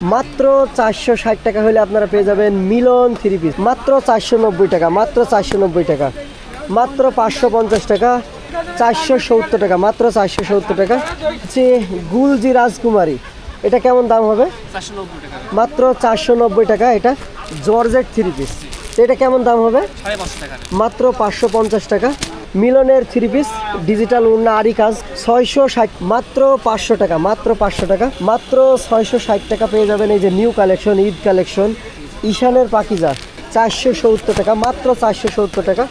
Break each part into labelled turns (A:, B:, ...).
A: মাত্র চারশো ষাট টাকা হলে আপনারা পেয়ে যাবেন মিলন থ্রি পিস মাত্র চারশো নব্বই টাকা মাত্র চারশো নব্বই টাকা। মাত্র পাঁচশো পঞ্চাশ টাকা চারশো সত্তর টাকা মাত্র চারশো সত্তর টাকা। হচ্ছে গুলজি রাজকুমারী। এটা কেমন দাম হবে? মাত্র চারশো নব্বই টাকা এটা জর্জেট থ্রি পিস এটা কেমন দাম হবে? মাত্র পাঁচশো পঞ্চাশ টাকা। মিলনের থ্রি পিস ডিজিটাল উন্না আরি কাজ ছয়শো ষাট মাত্র পাঁচশো টাকা মাত্র পাঁচশো টাকা মাত্র ছয়শো ষাট টাকা পেয়ে যাবেন এই যে নিউ কালেকশন ঈদ কালেকশন ঈশানের পাকিজা চারশো সত্তর টাকা মাত্র চারশো সত্তর টাকা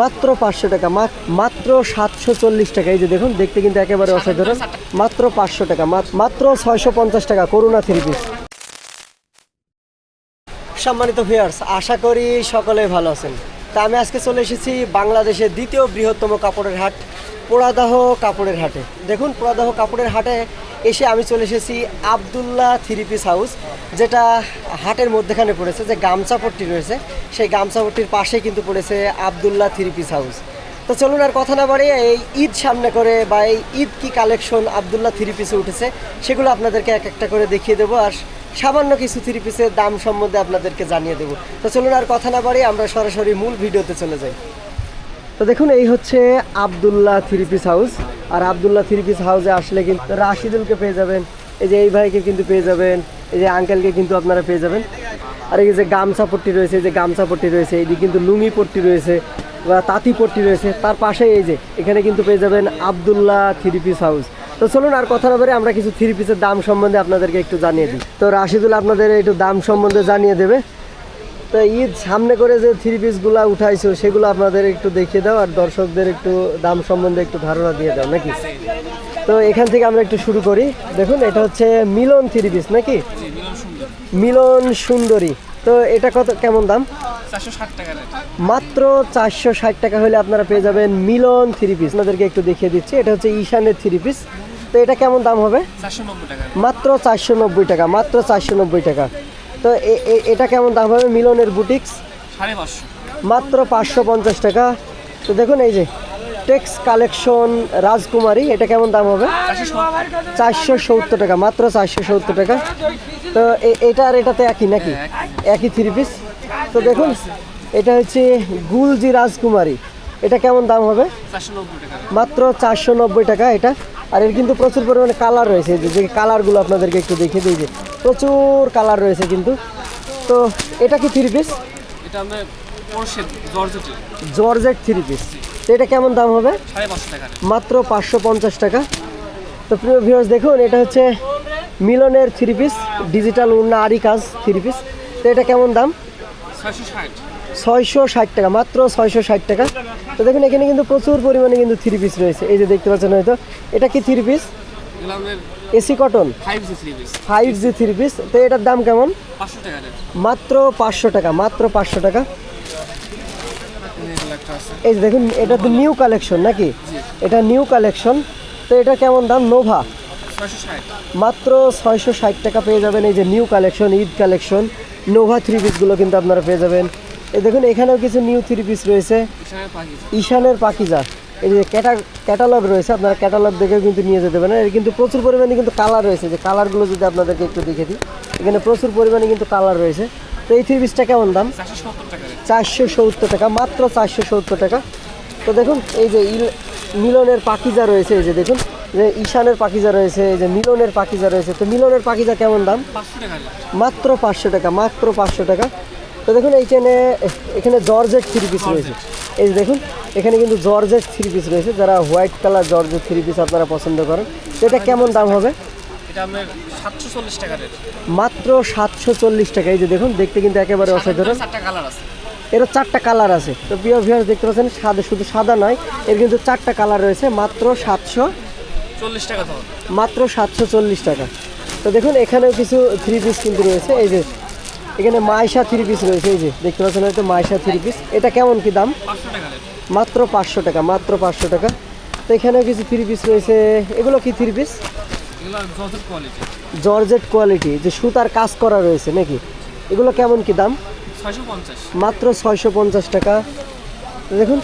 A: মাত্র পাঁচশো টাকা মাত্র সাতশো চল্লিশ টাকা। এই যে দেখুন দেখতে কিন্তু একেবারে অসাধারণ। মাত্র পাঁচশো টাকা মাত্র ছয়শো পঞ্চাশ টাকা করুণা থ্রি পিস সম্মানিত ভিউয়ার্স আশা করি সকলে ভালো আছেন। তা আমি আজকে চলে এসেছি বাংলাদেশের দ্বিতীয় বৃহত্তম কাপড়ের হাট, পোড়াদাহ কাপড়ের হাটে। দেখুন, পোড়াদাহ কাপড়ের হাটে এসে আমি চলে এসেছি আবদুল্লাহ থ্রি পিস হাউস, যেটা হাটের মধ্যেখানে পড়েছে, যে গামছাপট্টি রয়েছে, সেই গামছাপট্টির পাশে কিন্তু পড়েছে আবদুল্লাহ থ্রি পিস হাউস। তো চলুন আর কথা না বাড়িয়ে এই ঈদ সামনে করে বা এই ঈদ কি কালেকশন আবদুল্লাহ থ্রি পিসে উঠেছে, সেগুলো আপনাদেরকে এক একটা করে দেখিয়ে দেবো। আর সামান্য কিছু থ্রি পিসের দাম সম্বন্ধে আপনাদেরকে জানিয়ে দেবো। তো চলুন আর কথা না বাড়িয়ে আমরা সরাসরি মূল ভিডিওতে চলে যাই। তো দেখুন, এই হচ্ছে আবদুল্লাহ থ্রি পিস হাউস আর আবদুল্লাহ থ্রি পিস হাউসে আসলে কিন্তু রাশিদুলকে পেয়ে যাবেন। এই যে এই ভাইকে কিন্তু পেয়ে যাবেন। এই যে আঙ্কেলকে কিন্তু আপনারা পেয়ে যাবেন। আর এই যে গামছা পট্টি রয়েছে, এই যে গামছা পট্টি রয়েছে এইদিকে কিন্তু লুঙ্গি পট্টি রয়েছে বা তাঁতি পট্টি রয়েছে। তার পাশে এই যে, এখানে কিন্তু পেয়ে যাবেন আবদুল্লাহ থ্রি পিস হাউস তো চলুন আর কথা না আমরা কিছু থ্রি পিসের দাম সম্বন্ধে আপনাদেরকে একটু জানিয়ে দিই। তো রাশিদুল আপনাদের একটু দাম সম্বন্ধে জানিয়ে দেবে। তো ঈদ সামনে করে যে থ্রি পিসগুলো উঠাইছো, সেগুলো আপনাদের একটু দেখিয়ে দাও আর দর্শকদের একটু দাম সম্বন্ধে একটু ধারণা দিয়ে দাও, নাকি? তো এখান থেকে আমরা একটু শুরু করি। দেখুন, এটা হচ্ছে মিলন থ্রি পিস নাকি?
B: মিলন সুন্দরী।
A: তো এটা কত, কেমন দাম? মাত্র চারশো ষাট টাকা হলে আপনারা পেয়ে যাবেন মিলন থ্রি পিস আপনাদেরকে একটু দেখিয়ে দিচ্ছি। এটা হচ্ছে ঈশানের থ্রি পিস তো এটা কেমন দাম হবে? মাত্র চারশো নব্বই টাকা মাত্র চারশো নব্বই টাকা। তো এটা কেমন দাম হবে মিলনের বুটিক্স? মাত্র পাঁচশো পঞ্চাশ টাকা। তো দেখুন এই যে টেক্স কালেকশন রাজকুমারী এটা কেমন দাম হবে?
B: চারশো সত্তর
A: টাকা মাত্র চারশো সত্তর টাকা। তো এ- এটা আর এটাতে একই নাকি? একই। থ্রি পিস তো দেখুন এটা হচ্ছে গুলজি রাজকুমারী। এটা কেমন দাম হবে? মাত্র চারশো নব্বই টাকা এটা। আর এর কিন্তু প্রচুর পরিমাণে কালার রয়েছে। এই যে কালারগুলো আপনাদেরকে একটু দেখিয়ে দিই যে প্রচুর কালার রয়েছে কিন্তু। তো এটা কি three piece georgette three piece তো এটা কেমন দাম হবে? মাত্র পাঁচশো পঞ্চাশ টাকা। তো প্রিয় ভিউয়ার্স দেখুন এটা হচ্ছে মিলনের থ্রি পিস ডিজিটাল উন্না আরি কাজ থ্রি পিস তো এটা কেমন দাম?
B: ছয়শো ষাট।
A: ছয়শো ষাট টাকা মাত্র ছয়শো ষাট টাকা। তো দেখুন এখানে কিন্তু প্রচুর পরিমাণে কিন্তু থ্রি পিস রয়েছে। এই যে দেখতে পাচ্ছেন হয়তো এটা কি three piece AC cotton
B: five G three piece
A: তো এটার দাম কেমন? মাত্র পাঁচশো টাকা মাত্র পাঁচশো টাকা। এই যে দেখুন এটা তো নিউ কালেকশন নাকি? এটা নিউ কালেকশন তো এটা কেমন দাম? নোভা মাত্র ছয়শো ষাট টাকা পেয়ে যাবেন এই যে new collection Eid collection Nova three পিসগুলো কিন্তু আপনারা পেয়ে যাবেন। দেখুন এখানেও কিছু নিউ থ্রি পিস রয়েছে। ঈশানের পাখিজা এই যে ক্যাটা ক্যাটালগ রয়েছে আপনারা ক্যাটালগ দেখেও কিন্তু নিয়ে যেতে পারেন। এর কিন্তু প্রচুর পরিমাণে কিন্তু কালার রয়েছে। যে কালারগুলো যদি আপনাদেরকে একটু দেখে দিই এখানে প্রচুর পরিমাণে কিন্তু কালার রয়েছে। তো এই থ্রি পিসটা কেমন দাম?
B: চারশো সত্তর টাকা
A: মাত্র চারশো সত্তর টাকা। তো দেখুন এই যে ইল মিলনের পাখিজা রয়েছে এই যে দেখুন যে ঈশানের পাকিজা রয়েছে এই যে মিলনের পাকিজা রয়েছে। তো মিলনের পাখিজা কেমন দাম? মাত্র পাঁচশো টাকা মাত্র পাঁচশো টাকা। তো দেখুন এইখানে এখানে জর্জেট থ্রি পিস রয়েছে। এই যে দেখুন এখানে কিন্তু জর্জেট থ্রি পিস রয়েছে। যারা white colour georgette three piece আপনারা পছন্দ করেন এটা কেমন দাম হবে? মাত্র সাতশো চল্লিশ টাকা। এই যে দেখুন দেখতে কিন্তু একেবারে অসাধারণ। এর চারটা কালার আছে। তো প্রিয় ভিউয়ার্স দেখতে পাচ্ছেন সাদা শুধু সাদা নয় এর কিন্তু চারটা কালার রয়েছে মাত্র সাতশো
B: চল্লিশ টাকা
A: মাত্র সাতশো চল্লিশ টাকা। তো দেখুন এখানেও কিছু থ্রি পিস কিন্তু রয়েছে। এই যে এখানে মাইশা থ্রি পিস রয়েছে, এই যে দেখতে পাচ্ছেন হয়তো মাইশা থ্রি পিস এটা কেমন কি দাম? মাত্র পাঁচশো টাকা, মাত্র পাঁচশো টাকা। তো এখানেও কিছু থ্রি পিস রয়েছে। এগুলো কি থ্রি পিস
B: জর্জেট কোয়ালিটি,
A: যে সুতার কাজ করা রয়েছে নাকি? এগুলো কেমন কি দাম? মাত্র ছয়শো পঞ্চাশ টাকা। দেখুন,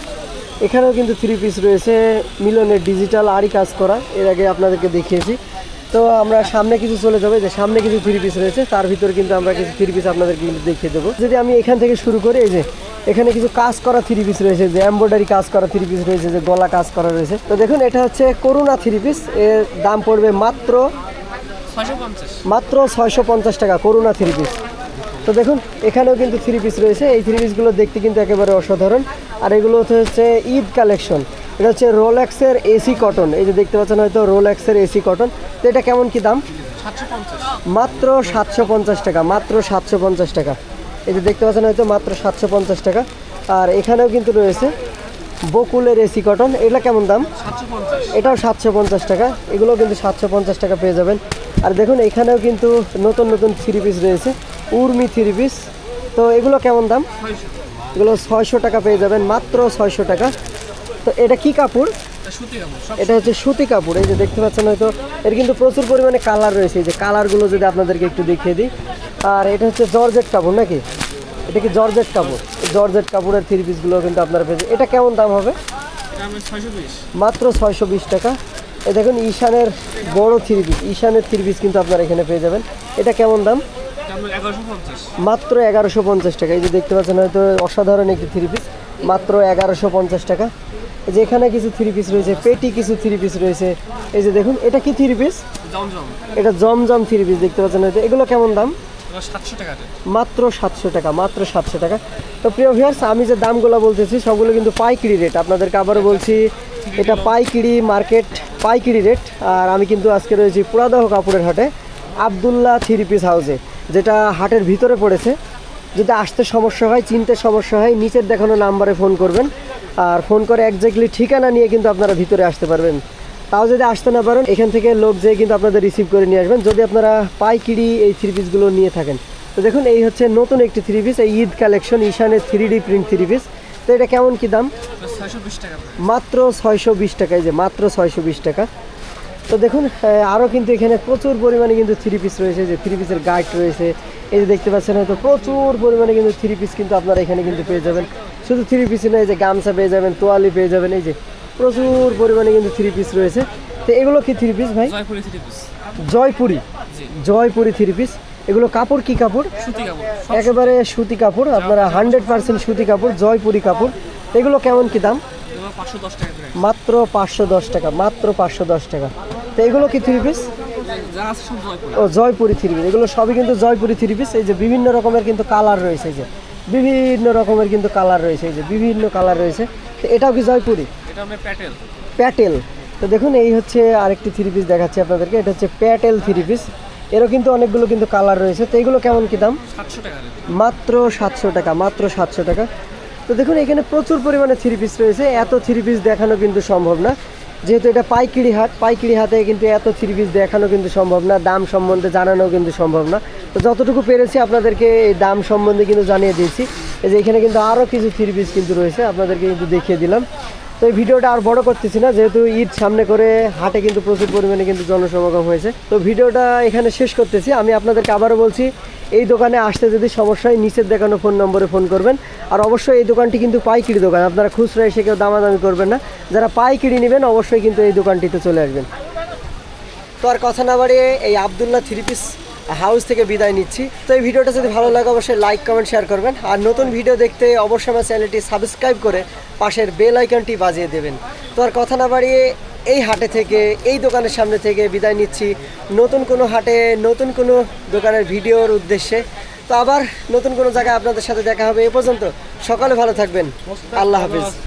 A: এখানেও কিন্তু থ্রি পিস রয়েছে, মিলনের ডিজিটাল আরই কাজ করা। এর আগে আপনাদেরকে দেখিয়েছি। তো আমরা সামনে কিছু চলে যাব যে সামনে কিছু থ্রি পিস রয়েছে তার ভিতরে কিন্তু আমরা কিছু থ্রি পিস আপনাদেরকে কিন্তু দেখিয়ে দেবো। যদি আমি এখান থেকে শুরু করি এই যে এখানে কিছু কাজ করা থ্রি পিস রয়েছে যে এমব্রয়ডারি কাজ করা থ্রি পিস রয়েছে যে গলা কাজ করা রয়েছে। তো দেখুন এটা হচ্ছে করুণা থ্রি পিস এর দাম পড়বে মাত্র মাত্র ছয়শো পঞ্চাশ টাকা করুণা থ্রি পিস তো দেখুন এখানেও কিন্তু থ্রি পিস রয়েছে এই থ্রি পিসগুলো দেখতে কিন্তু একেবারে অসাধারণ। আর এগুলো হচ্ছে ঈদ কালেকশন এটা হচ্ছে রোলেক্সের এসি কটন। এই যে দেখতে পাচ্ছেন হয়তো রোলেক্সের এসি কটন। তো এটা কেমন কি দাম? মাত্র সাতশো পঞ্চাশ টাকা মাত্র সাতশো পঞ্চাশ টাকা। এই যে দেখতে পাচ্ছেন হয়তো মাত্র সাতশো পঞ্চাশ টাকা। আর এখানেও কিন্তু রয়েছে বকুলের এসি কটন। এগুলো কেমন দাম? এটাও সাতশো পঞ্চাশ টাকা। এগুলো কিন্তু সাতশো পঞ্চাশ টাকা পেয়ে যাবেন। আর দেখুন এখানেও কিন্তু নতুন নতুন থ্রি পিস রয়েছে। উর্মি থ্রি পিস তো এগুলো কেমন দাম? এগুলো ছয়শো টাকা পেয়ে যাবেন মাত্র ছয়শো টাকা। তো এটা কি কাপড়?
B: এটা
A: হচ্ছে সুতি কাপড় এই যে দেখতে পাচ্ছেন হয়তো এর কিন্তু প্রচুর পরিমাণে কালার রয়েছে এই যে কালারগুলো যদি আপনাদেরকে একটু দেখিয়ে দিই। আর এটা হচ্ছে জর্জেট কাপড় নাকি? এটা কি জর্জেট কাপড়? জর্জেট কাপড়ের থ্রি পিসগুলো কিন্তু আপনারা পেয়েছে এটা কেমন দাম হবে? মাত্র ছয়শো বিশ টাকা। এই দেখুন ঈশানের বড় থ্রি পিস ঈশানের থ্রি পিস কিন্তু আপনারা এখানে পেয়ে যাবেন। এটা কেমন দাম? মাত্র এগারোশো পঞ্চাশ টাকা। এই যে দেখতে পাচ্ছেন হয়তো অসাধারণ একটি থ্রি পিস। মাত্র এগারোশো পঞ্চাশ টাকা। এই যে এখানে কিছু থ্রি পিস রয়েছে পেটি কিছু থ্রি পিস রয়েছে। এই যে দেখুন এটা কি থ্রি পিস এটা জমজম থ্রি পিস দেখতে পাচ্ছেন হয়তো। এগুলো কেমন দাম?
B: সাতশো টাকা
A: মাত্র সাতশো টাকা মাত্র সাতশো টাকা। তো প্রিয় ভিউয়ার্স আমি যে দামগুলো বলতেছি সবগুলো কিন্তু পাইকারি রেট আপনাদেরকে আবারও বলছি এটা পাইকারি মার্কেট পাইকারি রেট আর আমি কিন্তু আজকে রয়েছি পুরাদহ কাপড়ের হাটে আবদুল্লাহ থ্রি পিস হাউসে যেটা হাটের ভিতরে পড়েছে। যদি আসতে সমস্যা হয় চিনতে সমস্যা হয় নিচের দেখানো নাম্বারে ফোন করবেন। আর ফোন করে একজাক্টলি ঠিকানা নিয়ে কিন্তু আপনারা ভিতরে আসতে পারবেন। তাও যদি আসতে না পারেন এখান থেকে লোক যেয়ে কিন্তু আপনাদের রিসিভ করে নিয়ে আসবেন। যদি আপনারা পাইকিরি এই থ্রি পিসগুলো নিয়ে থাকেন। তো দেখুন এই হচ্ছে নতুন একটি থ্রি পিস এই ঈদ কালেকশন ঈশানের three D print three piece তো এটা কেমন কি দাম?
B: ছয়শো বিশ টাকা।
A: মাত্র ছয়শো বিশ টাকা এই যে মাত্র ছয়শো বিশ টাকা। তো দেখুন আরও কিন্তু এখানে প্রচুর পরিমাণে কিন্তু থ্রি পিস রয়েছে যে থ্রি পিসের গাইড রয়েছে। এই যে দেখতে পাচ্ছেন হয়তো প্রচুর পরিমাণে কিন্তু থ্রি পিস কিন্তু আপনারা এখানে কিন্তু পেয়ে যাবেন। শুধু থ্রি পিসই নয় এই যে গামছা পেয়ে যাবেন তোয়ালি পেয়ে যাবেন এই যে প্রচুর পরিমাণে কিন্তু থ্রি পিস রয়েছে। তো এগুলো কি থ্রি পিস ভাই?
B: জয়পুরি
A: জয়পুরি। থ্রি পিস এগুলো কাপড় কি কাপড়? একেবারে সুতি। কাপড় আপনারা হান্ড্রেড পার্সেন্ট সুতি কাপড় জয়পুরি কাপড়। এগুলো কেমন কি দাম? মাত্র পাঁচশো দশ টাকা মাত্র পাঁচশো দশ টাকা। তো এগুলো কি থ্রি পিস ও জয়পুরি থ্রি পিস এগুলো সবই কিন্তু জয়পুরি থ্রি পিস এই যে বিভিন্ন রকমের কিন্তু কালার রয়েছে এই যে। বিভিন্ন রকমের কিন্তু কালার রয়েছে এই যে। বিভিন্ন কালার রয়েছে। তো এটাও কি জয়পুরি?
B: প্যাটেল।
A: প্যাটেল। তো দেখুন এই হচ্ছে আরেকটি থ্রি পিস দেখাচ্ছি আপনাদেরকে। এটা হচ্ছে প্যাটেল থ্রি পিস এরও কিন্তু অনেকগুলো কিন্তু কালার রয়েছে। তো এগুলো কেমন কি দাম? মাত্র সাতশো টাকা মাত্র সাতশো টাকা। তো দেখুন এখানে প্রচুর পরিমাণে থ্রি পিস রয়েছে। এত থ্রি পিস দেখানো কিন্তু সম্ভব না। যেহেতু এটা পাইকিরি হাট, পাইকিরি হাতে কিন্তু এত থ্রি পিস দেখানো কিন্তু সম্ভব না, দাম সম্বন্ধে জানানো কিন্তু সম্ভব না। তো যতটুকু পেরেছি আপনাদেরকে এই দাম সম্বন্ধে কিন্তু জানিয়ে দিয়েছি। এই যে এখানে কিন্তু আরও কিছু থ্রি পিস কিন্তু রয়েছে, আপনাদেরকে কিন্তু দেখিয়ে দিলাম। তো এই ভিডিওটা আর বড় করতেছি না, যেহেতু ঈদ সামনে করে হাটে কিন্তু প্রচুর পরিমাণে কিন্তু জনসমাগম হয়েছে। তো ভিডিওটা এখানে শেষ করতেছি। আমি আপনাদেরকে আবারও বলছি এই দোকানে আসতে যদি সমস্যা হয়, নিচের দেখানো ফোন নম্বরে ফোন করবেন। আর অবশ্যই এই দোকানটি কিন্তু পাইকিরি দোকান, আপনারা খুচরা এসে কেউ দামাদামি করবেন না। যারা পাইকিরি নেবেন, অবশ্যই কিন্তু এই দোকানটিতে চলে আসবেন। তো আর কথা না বাড়িয়ে এই আবদুল্লাহ থ্রি পিস হাউস থেকে বিদায় নিচ্ছি। তো এই ভিডিওটা যদি ভালো লাগে, অবশ্যই লাইক কমেন্ট শেয়ার করবেন। আর নতুন ভিডিও দেখতে অবশ্যই আমার চ্যানেলটি সাবস্ক্রাইব করে পাশের বেল আইকনটি বাজিয়ে দেবেন। তো আর কথা না বাড়িয়ে এই হাটে থেকে, এই দোকানের সামনে থেকে বিদায় নিচ্ছি। নতুন কোনো হাটে, নতুন কোনো দোকানের ভিডিওর উদ্দেশ্যে। তো আবার নতুন কোনো জায়গায় আপনাদের সাথে দেখা হবে। এ পর্যন্ত সকালে ভালো থাকবেন। আল্লাহ হাফিজ।